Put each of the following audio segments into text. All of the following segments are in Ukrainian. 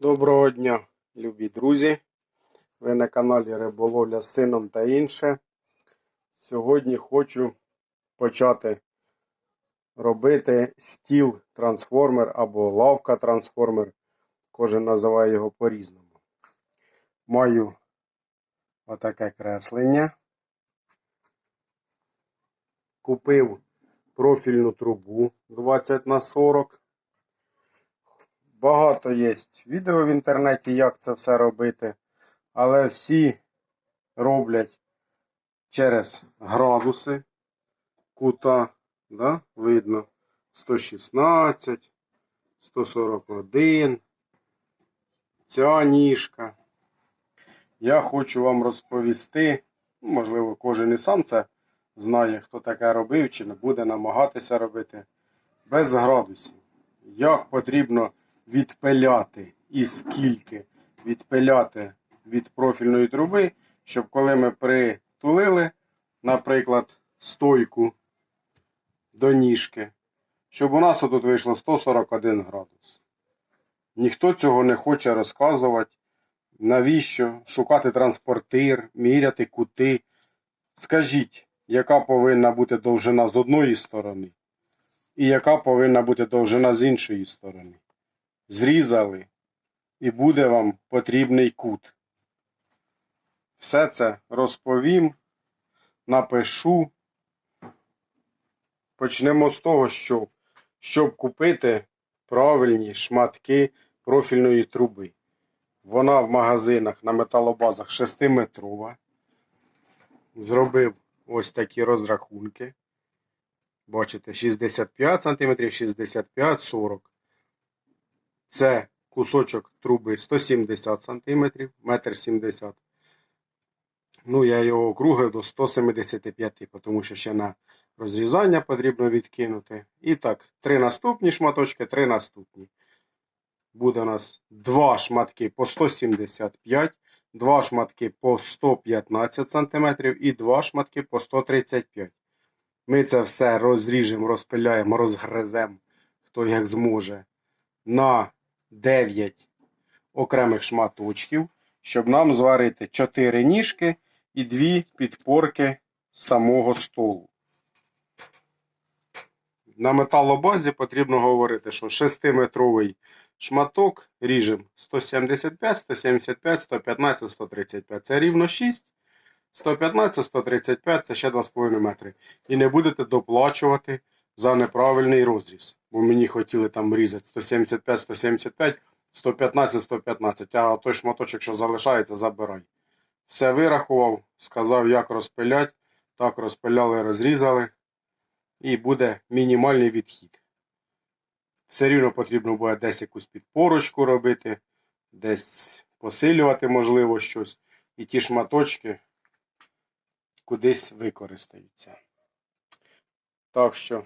Доброго дня, любі друзі. Ви на каналі Риболовля з сином та інше. Сьогодні хочу почати робити стіл трансформер або лавка трансформер. Кожен називає його по-різному. Маю отаке креслення. Купив профільну трубу 20 на 40. Багато є відео в інтернеті, як це все робити, але всі роблять через градуси кута, да? видно 116, 141, ця ніжка. Я хочу вам розповісти, ну, можливо, кожен і сам це знає, хто таке робив чи не буде намагатися робити, без градусів. Як потрібно відпиляти і скільки відпиляти від профільної труби, щоб коли ми притулили, наприклад, стойку до ніжки, щоб у нас отут вийшло 141 градус. Ніхто цього не хоче розказувати. Навіщо шукати транспортир, міряти кути. Скажіть, яка повинна бути довжина з одної сторони, і яка повинна бути довжина з іншої сторони зрізали, і буде вам потрібний кут. Все це розповім, напишу. Почнемо з того, що щоб купити правильні шматки профільної труби. Вона в магазинах на металобазах 6-метрова. Зробив ось такі розрахунки. Бачите, 65 см, 65, 40 це кусочок труби 170 см, 1,70 м. Ну, я його округлив до 175 тому що ще на розрізання потрібно відкинути. І так, три наступні шматочки, три наступні. Буде у нас два шматки по 175, два шматки по 115 см і два шматки по 135 Ми це все розріжемо, розпиляємо, розгриземо, хто як зможе. На 9 окремих шматочків, щоб нам зварити 4 ніжки і 2 підпорки самого столу. На металобазі потрібно говорити, що 6-метровий шматок ріжемо 175, 175, 115, 135. Це рівно 6. 115, 135 це ще 2,5 метри. І не будете доплачувати за неправильний розріз. Бо мені хотіли там різати 175, 175, 115, 115. А той шматочок, що залишається, забирай. Все вирахував, сказав, як розпилять. Так розпиляли, розрізали. І буде мінімальний відхід. Все рівно потрібно буде десь якусь підпорочку робити, десь посилювати, можливо, щось. І ті шматочки кудись використаються. Так що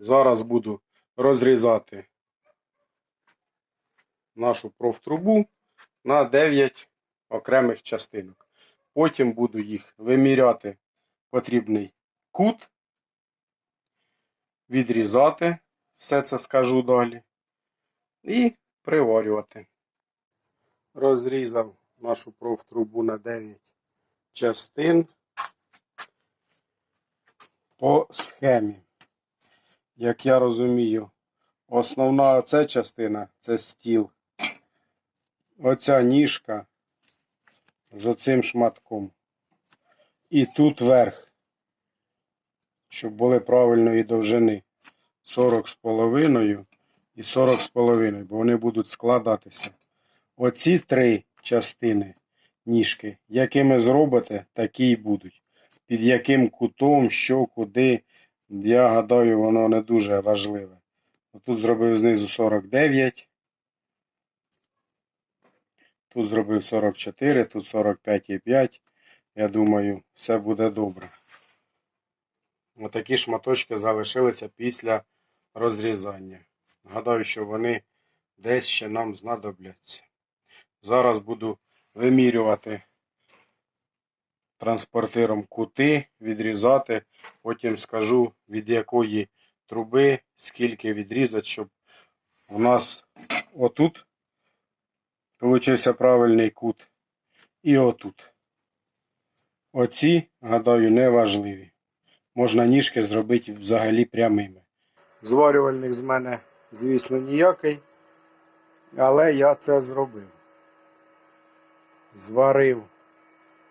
зараз буду розрізати нашу профтрубу на 9 окремих частинок. Потім буду їх виміряти потрібний кут, відрізати, все це скажу далі, і приварювати. Розрізав нашу профтрубу на 9 частин по схемі. Як я розумію, основна оця частина це стіл. Оця ніжка з оцим шматком. І тут верх, щоб були правильної довжини 40 з половиною і 40 з половиною, бо вони будуть складатися. Оці три частини ніжки, якими зробите, такі й будуть. Під яким кутом, що, куди, я гадаю, воно не дуже важливе. Тут зробив знизу 49. Тут зробив 44, тут 45,5. Я думаю, все буде добре. Отакі шматочки залишилися після розрізання. Гадаю, що вони десь ще нам знадобляться. Зараз буду вимірювати транспортиром кути, відрізати. Потім скажу, від якої труби, скільки відрізати, щоб у нас отут Получився правильний кут. І отут. Оці, гадаю, не важливі. Можна ніжки зробити взагалі прямими. Зварювальник з мене, звісно, ніякий. Але я це зробив. Зварив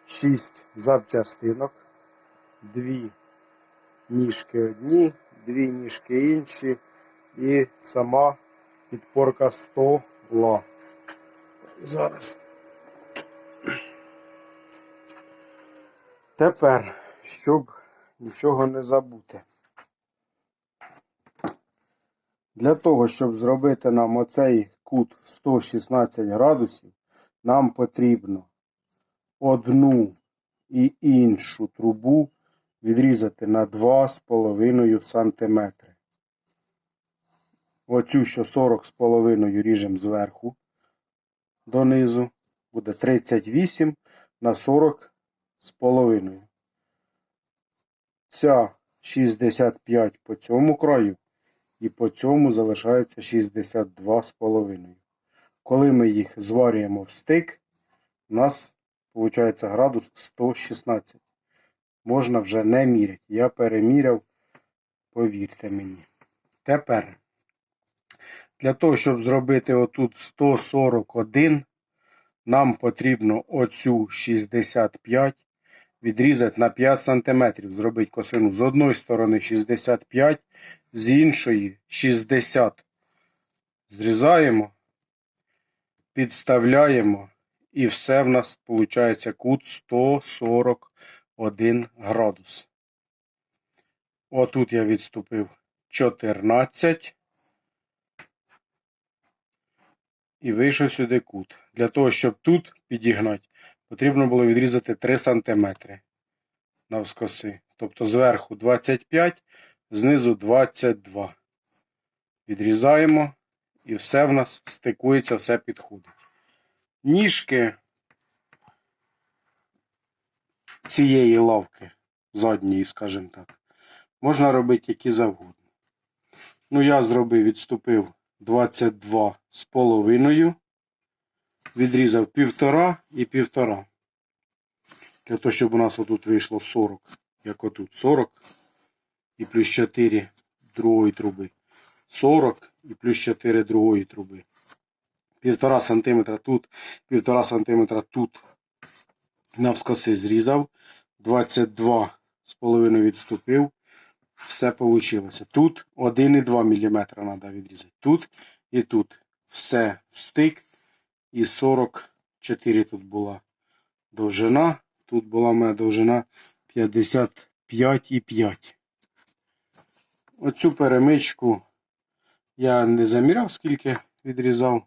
6 запчастинок, дві ніжки одні, дві ніжки інші і сама підпорка стола. Зараз. Тепер, щоб нічого не забути. Для того, щоб зробити нам оцей кут в 116 градусів, нам потрібно одну і іншу трубу відрізати на 2,5 см. Оцю, що 40,5 ріжемо зверху донизу, буде 38 на 40 з половиною. Ця 65 по цьому краю і по цьому залишається 62 з половиною. Коли ми їх зварюємо в стик, у нас виходить градус 116. Можна вже не міряти. Я переміряв, повірте мені. Тепер, для того, щоб зробити отут 141, нам потрібно оцю 65 відрізати на 5 см. Зробити косину з одної сторони 65, з іншої 60. Зрізаємо, підставляємо, і все в нас виходить кут 141 градус. Отут я відступив 14. І вийшов сюди кут. Для того, щоб тут підігнати, потрібно було відрізати 3 см навскоси. Тобто зверху 25, знизу 22. Відрізаємо, і все в нас стикується, все підходить. Ніжки цієї лавки, задньої, скажімо так, можна робити які завгодно. Ну, я зробив, відступив 22 з половиною, відрізав півтора і півтора. Для того, щоб у нас отут вийшло 40, як отут 40 і плюс 4 другої труби. 40 і плюс 4 другої труби. Півтора сантиметра тут, півтора сантиметра тут навскоси зрізав. 22 з половиною відступив. Все вийшло. Тут 1,2 мм треба відрізати. Тут і тут. Все встик. І 44 тут була довжина. Тут була моя довжина 55,5. Оцю перемичку я не заміряв, скільки відрізав.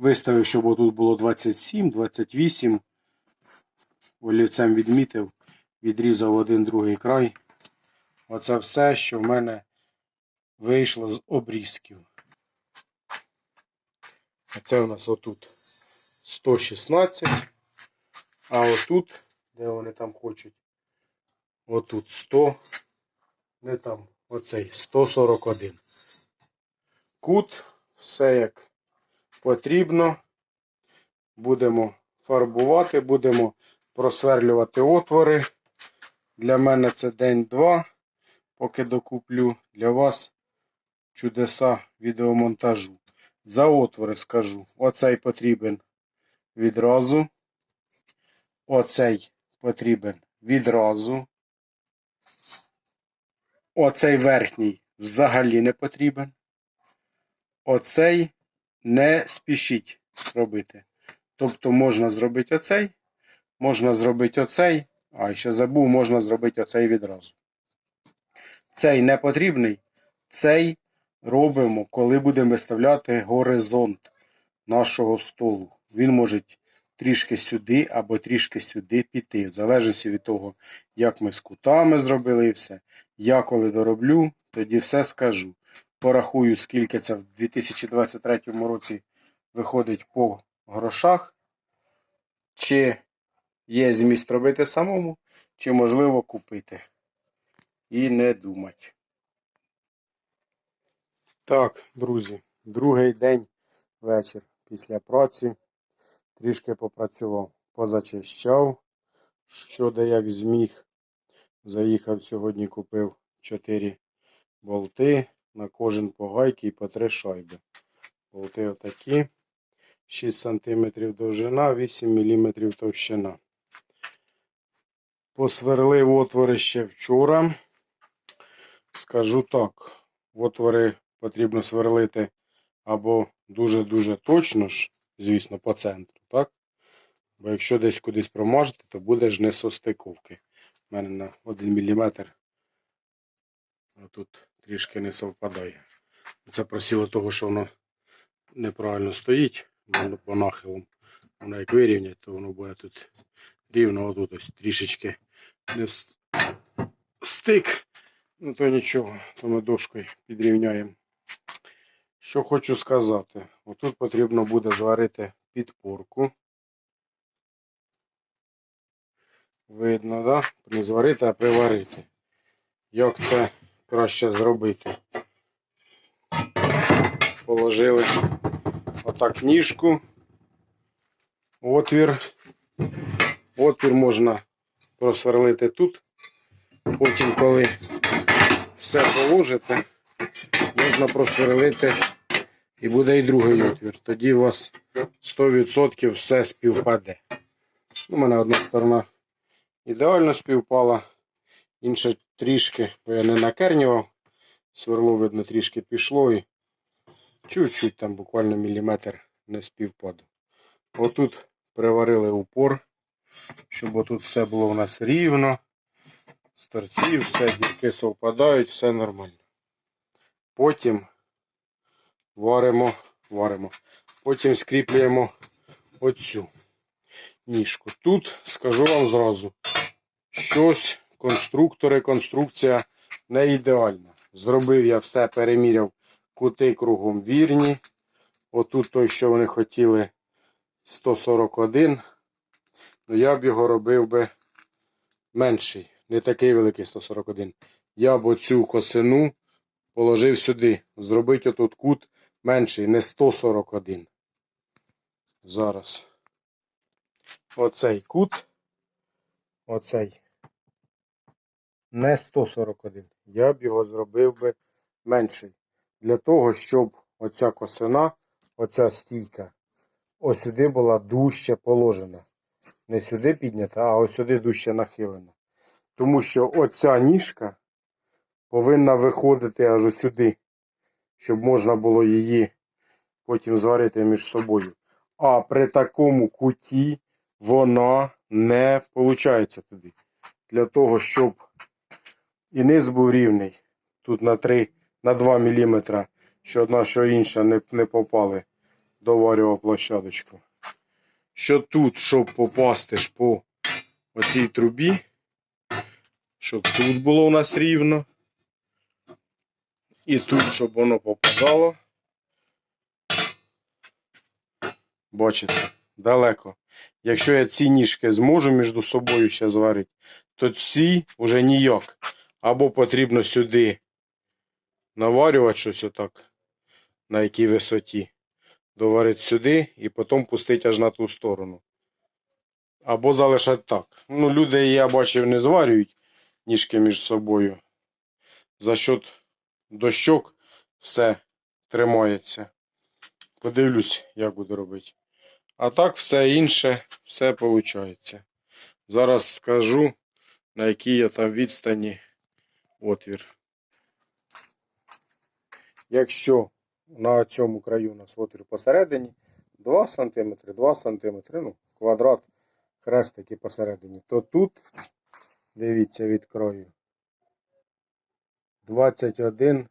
Виставив, щоб отут було 27, 28. Олівцем відмітив, відрізав один другий край. Оце все, що в мене вийшло з обрізків. А це у нас отут 116. А отут, де вони там хочуть, отут 100, не там, оцей 141. Кут, все як потрібно. Будемо фарбувати, будемо просверлювати отвори. Для мене це день-два, поки докуплю. Для вас чудеса відеомонтажу. За отвори скажу. Оцей потрібен відразу. Оцей потрібен відразу. Оцей верхній взагалі не потрібен. Оцей не спішіть робити. Тобто можна зробити оцей, можна зробити оцей, а ще забув, можна зробити оцей відразу. Цей не потрібний, цей робимо, коли будемо виставляти горизонт нашого столу. Він може трішки сюди або трішки сюди піти, в залежності від того, як ми з кутами зробили все. Я коли дороблю, тоді все скажу. Порахую, скільки це в 2023 році виходить по грошах. Чи є зміст робити самому, чи можливо купити. І не думати. Так, друзі, другий день вечір після праці. Трішки попрацював, позачищав, що де як зміг. Заїхав сьогодні, купив 4 болти на кожен по гайки і по 3 шайби. Болти отакі. 6 см довжина, 8 мм товщина. Посверлив отвори ще вчора. Скажу так, отвори потрібно сверлити або дуже-дуже точно ж, звісно, по центру, так? Бо якщо десь кудись промажете, то буде ж не состиковки. У мене на 1 мм тут трішки не совпадає. Це просіло того, що воно неправильно стоїть, по нахилам. Воно як вирівнять, то воно буде тут рівно, а тут ось трішечки не стик. Ну то нічого, то ми дошкою підрівняємо. Що хочу сказати, отут потрібно буде зварити підпорку. Видно, да? Не зварити, а приварити. Як це краще зробити? Положили отак ніжку, отвір. Отвір можна просверлити тут. Потім, коли все положите, можна просверлити і буде і другий отвір. Тоді у вас 100% все співпаде. У мене одна сторона ідеально співпала, інша трішки, бо я не накернював. Сверло, видно, трішки пішло і чуть-чуть там буквально міліметр не співпаду. Отут приварили упор, щоб отут все було у нас рівно. З торців, все, дірки совпадають, все нормально. Потім варимо, варимо. Потім скріплюємо оцю ніжку. Тут скажу вам зразу, щось конструктори, конструкція не ідеальна. Зробив я все, переміряв кути кругом вірні. Отут той, що вони хотіли 141. Ну я б його робив би менший, не такий великий 141. Я б оцю косину положив сюди. Зробити отут кут менший, не 141. Зараз. Оцей кут. Оцей. Не 141. Я б його зробив би менший. Для того, щоб оця косина, оця стійка, ось сюди була дужче положена. Не сюди піднята, а ось сюди дужче нахилена. Тому що оця ніжка повинна виходити аж сюди, щоб можна було її потім зварити між собою. А при такому куті вона не виходить туди. Для того, щоб і низ був рівний, тут на 3, на 2 мм, що одна, що інша не, не попали до варював площадочку. Що тут, щоб попасти ж по оцій трубі, щоб тут було у нас рівно. І тут, щоб воно попадало. Бачите, далеко. Якщо я ці ніжки зможу між собою ще зварити, то ці вже ніяк. Або потрібно сюди наварювати щось отак, на якій висоті. Доварити сюди і потім пустити аж на ту сторону. Або залишати так. Ну, люди, я бачив, не зварюють ніжки між собою. За счет дощок все тримається. Подивлюсь, як буду робити. А так, все інше, все виходить. Зараз скажу, на якій я там відстані отвір. Якщо на цьому краю у нас отвір посередині 2 см, 2 см, ну, квадрат, хрестики посередині, то тут, дивіться, від краю, 21,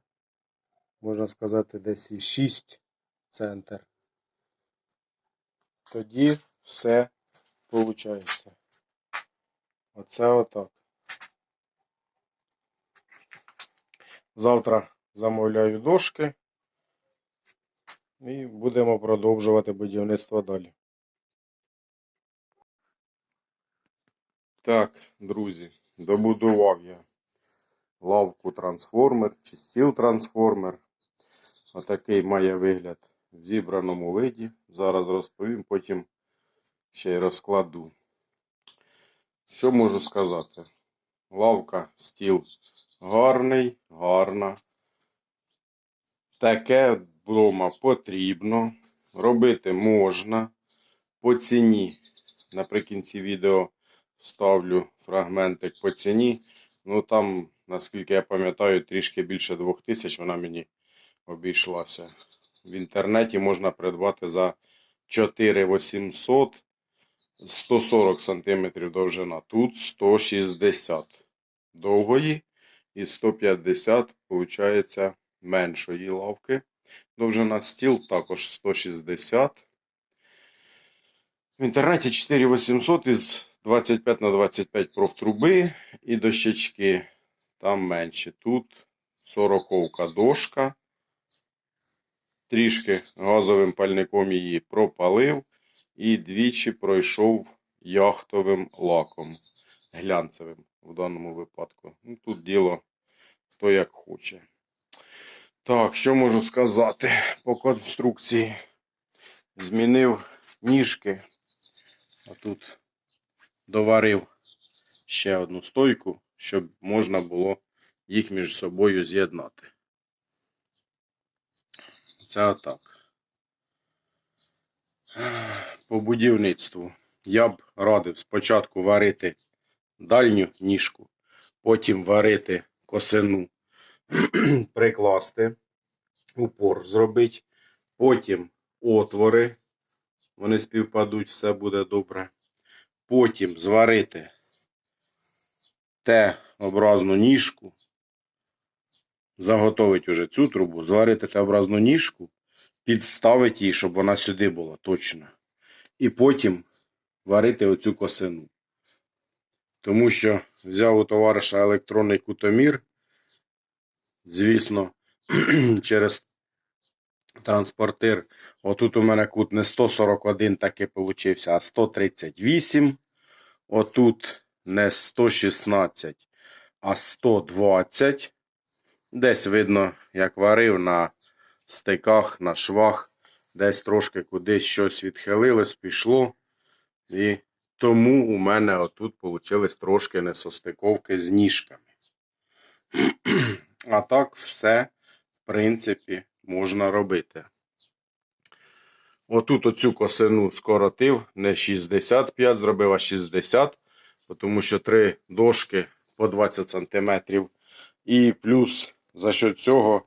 можна сказати, десь і 6 центр. Тоді все виходить. Оце отак. Завтра замовляю дошки і будемо продовжувати будівництво далі. Так, друзі, добудував я лавку трансформер чи стіл трансформер. Отакий має вигляд в зібраному виді. Зараз розповім, потім ще й розкладу. Що можу сказати? Лавка, стіл гарний, гарна. Таке вдома потрібно. Робити можна. По ціні. Наприкінці відео вставлю фрагментик по ціні. Ну там, наскільки я пам'ятаю, трішки більше 2000 вона мені обійшлася. В інтернеті можна придбати за 4800 140 см довжина. Тут 160 довгої і 150 виходить меншої лавки. Довжина стіл також 160. В інтернеті 4800 із 25 на 25 профтруби і дощечки там менші. Тут 40 дошка. Трішки газовим пальником її пропалив і двічі пройшов яхтовим лаком глянцевим в даному випадку. Ну, тут діло хто як хоче. Так, що можу сказати по конструкції? Змінив ніжки. А тут доварив ще одну стойку, щоб можна було їх між собою з'єднати. Це отак. По будівництву я б радив спочатку варити дальню ніжку, потім варити косину, прикласти, упор зробити, потім отвори, вони співпадуть, все буде добре. Потім зварити Т-образну ніжку, заготовити уже цю трубу, зварити Т-образну ніжку, підставити її, щоб вона сюди була точно. І потім варити оцю косину. Тому що взяв у товариша електронний кутомір, звісно, через транспортир. Отут у мене кут не 141 таки получився, а 138. Отут не 116, а 120. Десь видно, як варив на стиках, на швах, десь трошки кудись щось відхилилось, пішло. І тому у мене отут получились трошки несостиковки з ніжками. А так все, в принципі, можна робити. Отут оцю косину скоротив, не 65 зробив, а 60, тому що три дошки по 20 см. І плюс за що цього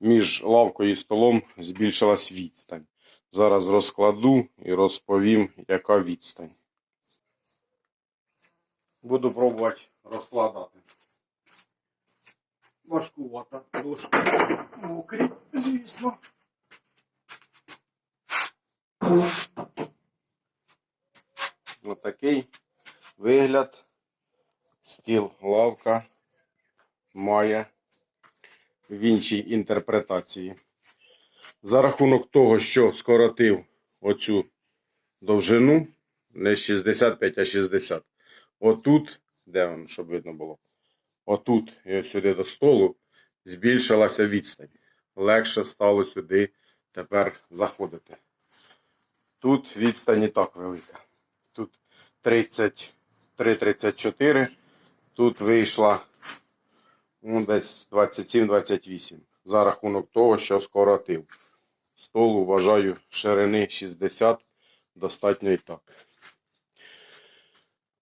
між лавкою і столом збільшилась відстань. Зараз розкладу і розповім, яка відстань. Буду пробувати розкладати. Важкувата дошка. Мокрі, звісно. Отакий вигляд. Стіл лавка має в іншій інтерпретації. За рахунок того, що скоротив оцю довжину, не 65, а 60. Отут, де воно, щоб видно було? Отут і ось сюди до столу збільшилася відстань. Легше стало сюди тепер заходити. Тут відстань не так велика. Тут 33-34, тут вийшла ну, десь 27-28. За рахунок того, що скоротив. Столу, вважаю, ширини 60, достатньо і так.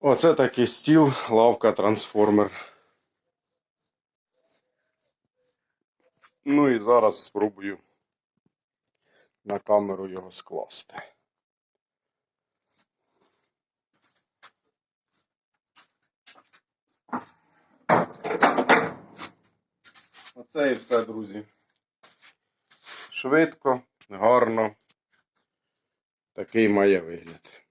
Оце такий стіл, лавка, трансформер. Ну і зараз спробую на камеру його скласти. Оце і все, друзі. Швидко, гарно. Такий має вигляд.